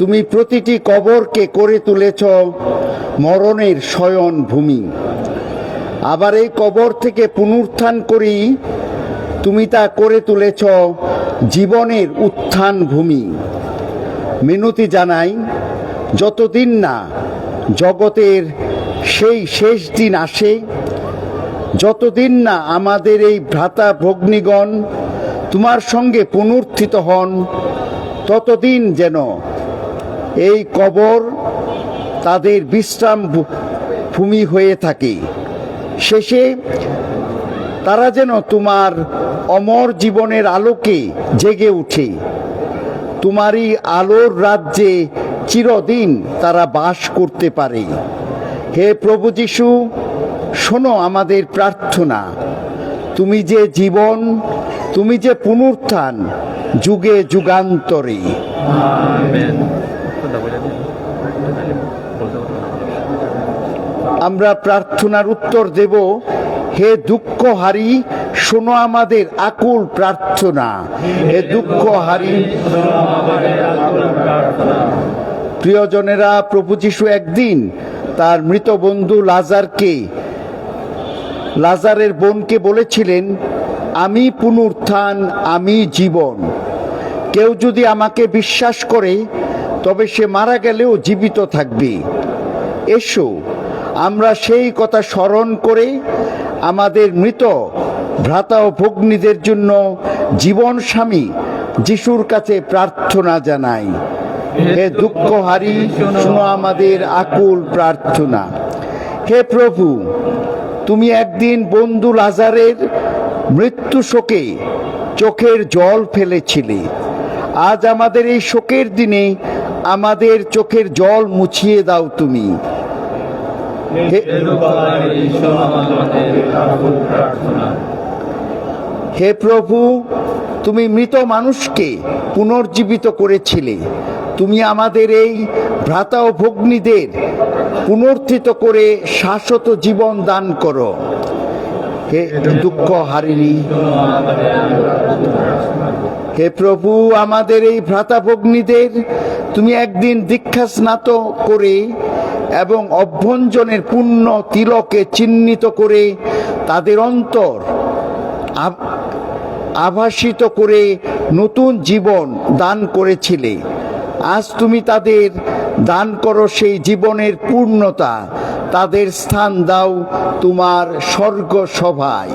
তুমি প্রতিটি কবরকে করে তুলেছ মরণের শয়ন ভূমি। আবার এই কবর থেকে পুনরুত্থান করি, তুমি তা করে তুলেছ জীবনের উত্থান ভূমি। মিনতি জানাই, যতদিন না জগতের সেই শেষ দিন আসে, যতদিন না আমাদের এই ভ্রাতা ভগ্নিগণ তোমার সঙ্গে পুনরুত্থিত হন, ততদিন যেন এই কবর তাদের বিশ্রাম ভূমি হয়ে থাকে। শেষে তারা যেন তোমার অমর জীবনের আলোকে জেগে উঠে তোমারই আলোর রাজ্যে চিরদিন তারা বাস করতে পারে। হে প্রভু যিশু, শোনো আমাদের প্রার্থনা। তুমি যে জীবন, তুমি যে পুনরুত্থান, যুগে যুগান্তরে। আমরা প্রার্থনার উত্তর দেব, হে দুঃখহারি শোনো আমাদের আকুল প্রার্থনা। হে দুঃখহারি প্রিয়জনেরা, প্রভু যিশু একদিন তার মৃত বন্ধু লাজারকে, লাজারের বোনকে বলেছিলেন, আমি পুনরুত্থান, আমি জীবন। কেউ যদি আমাকে বিশ্বাস করে, তবে সে মারা গেলেও জীবিত থাকবে। এসো আমরা সেই কথা স্মরণ করে আমাদের মৃত ভ্রাতা ও ভগ্নীদের জন্য জীবন স্বামী যিশুর কাছে প্রার্থনা জানাই। হে দুঃখহারি, শুনো আমাদের আকুল প্রার্থনা। হে প্রভু, তুমি একদিন বন্ধু লাজারের মৃত্যু শোকে চোখের জল ফেলেছিলে। আজ আমাদের এই শোকের দিনে আমাদের চোখের জল মুছিয়ে দাও তুমি। হে- প্রভু, তুমি মৃত মানুষকে পুনর্জীবিত করেছিলে। তুমি আমাদের এই ভ্রাতা ও ভগ্নীদের পুনর্থিত করে শাশ্বত জীবন দান করো। হে দুঃখ হারিনি হে প্রভু, আমাদের এই ভ্রাতা ভগ্নীদের তুমি একদিন দীক্ষা স্নাত করে এবং অভ্যঞ্জনের পূর্ণ তিলকে চিহ্নিত করে তাদের অন্তর আভাসিত করে নতুন জীবন দান করেছিলে। আজ তুমি তাদের দান করো সেই জীবনের পূর্ণতা। তাদের স্থান দাও তোমার স্বর্গ সভায়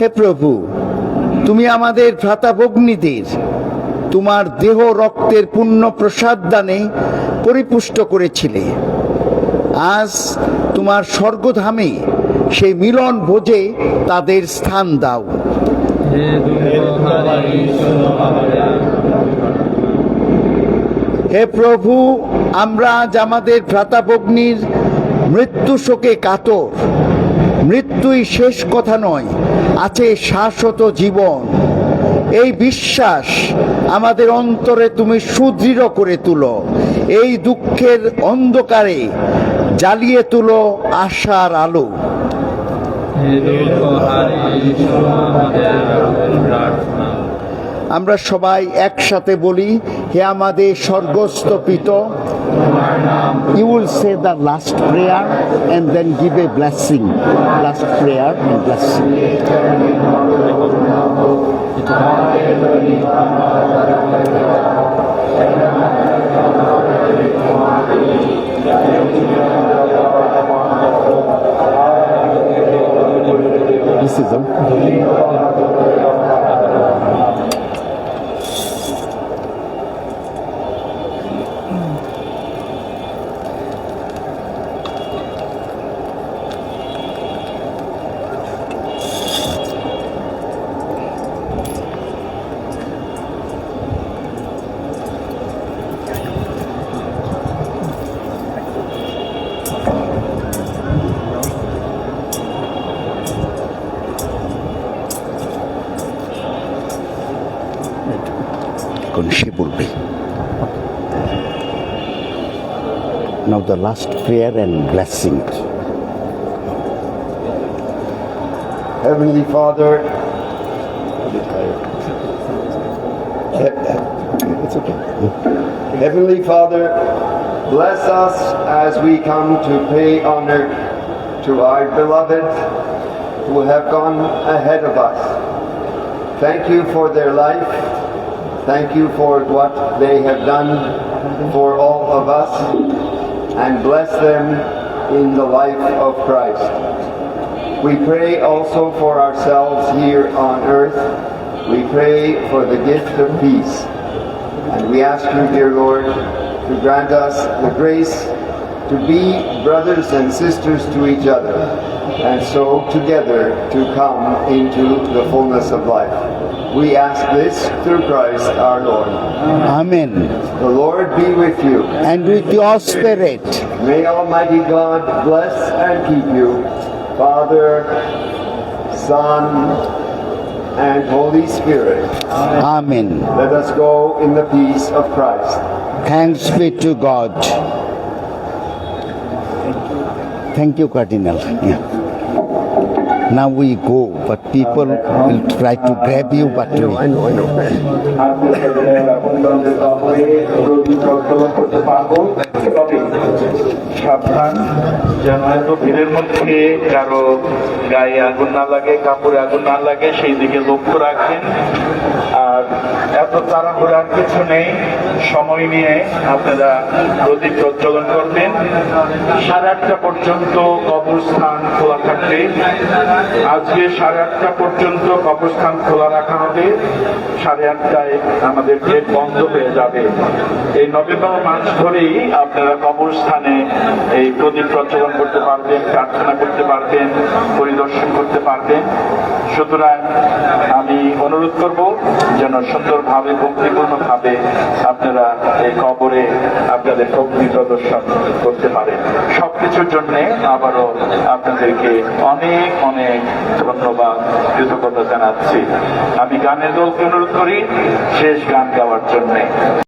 হে প্রভু, তুমি আমাদের ভ্রাতা ভগ্নীদের তোমার দেহ রক্তের পূর্ণ প্রসাদ দানে পরিপুষ্ট করেছিলে। আজ তোমার স্বর্গধামে সেই মিলন ভোজে তাদের স্থান দাও। হে প্রভু আমরা আজ আমাদের ভ্রাতা ভগ্নির মৃত্যু শোকে কাতর। মৃত্যুই শেষ কথা নয় আছে শাশ্বত জীবন। এই বিশ্বাস আমাদের অন্তরে তুমি সুদৃঢ় করে তুলো। এই দুঃখের অন্ধকারে জ্বালিয়ে তুলো আশার আলো। আমরা সবাই একসাথে বলি, হে আমাদের স্বর্গস্থ পিত you say the last prayer and then give a blessing last prayer and blessing This is. Now the last prayer and blessing. Heavenly Father, it's okay. Heavenly Father, bless us as we come to pay honor to our beloved who have gone ahead of us. Thank you for their life Thank you for what they have done for all of us. And bless them in the life of Christ. We pray also for ourselves here on earth. We pray for the gift of peace. And we ask you, dear Lord, to grant us the grace to be brothers and sisters to each other, and so together to come into the fullness of life. We ask this through Christ our Lord. Amen. The Lord be with you. And with your spirit. May Almighty God bless and keep you, Father, Son, and Holy Spirit. Amen. Let us go in the peace of Christ. Thanks be to God. Thank you, Cardinal. Yeah. Now we go, but people will try to grab you, but I know, I know, I know. সাবধান। যেন এত ভিড়ের মধ্যে কারও গায়ে আগুন না লাগে, কাপড়ে আগুন না লাগে, সেই দিকে লক্ষ্য রাখবেন। আর এত তাড়াহুড়ার কিছু নেই, সময় নিয়ে আপনারা প্রদীপ প্রজ্বলন করবেন। সাড়ে আটটা পর্যন্ত কবরস্থান খোলা থাকবে। আজকে সাড়ে আটটা পর্যন্ত কবরস্থান খোলা রাখা হবে। সাড়ে আটটায় আমাদের গেট বন্ধ হয়ে যাবে। এই নভেম্বর মাস ধরেই আপনারা কবরস্থানে এই প্রদীপ প্রচলন করতে পারবেন, প্রার্থনা করতে পারবেন, পরিদর্শন করতে পারবেন। সুতরাং আমি অনুরোধ করব যেন সুন্দরভাবে, ভক্তিপূর্ণভাবে আপনারা এই কবরে আপনাদের ভক্তি প্রদর্শন করতে পারেন। সবকিছুর জন্য আবারও আপনাদেরকে অনেক অনেক ধন্যবাদ, কৃতজ্ঞতা জানাচ্ছি। আমি গানের দলকে অনুরোধ করি, শেষ গান গাওয়ার জন্য।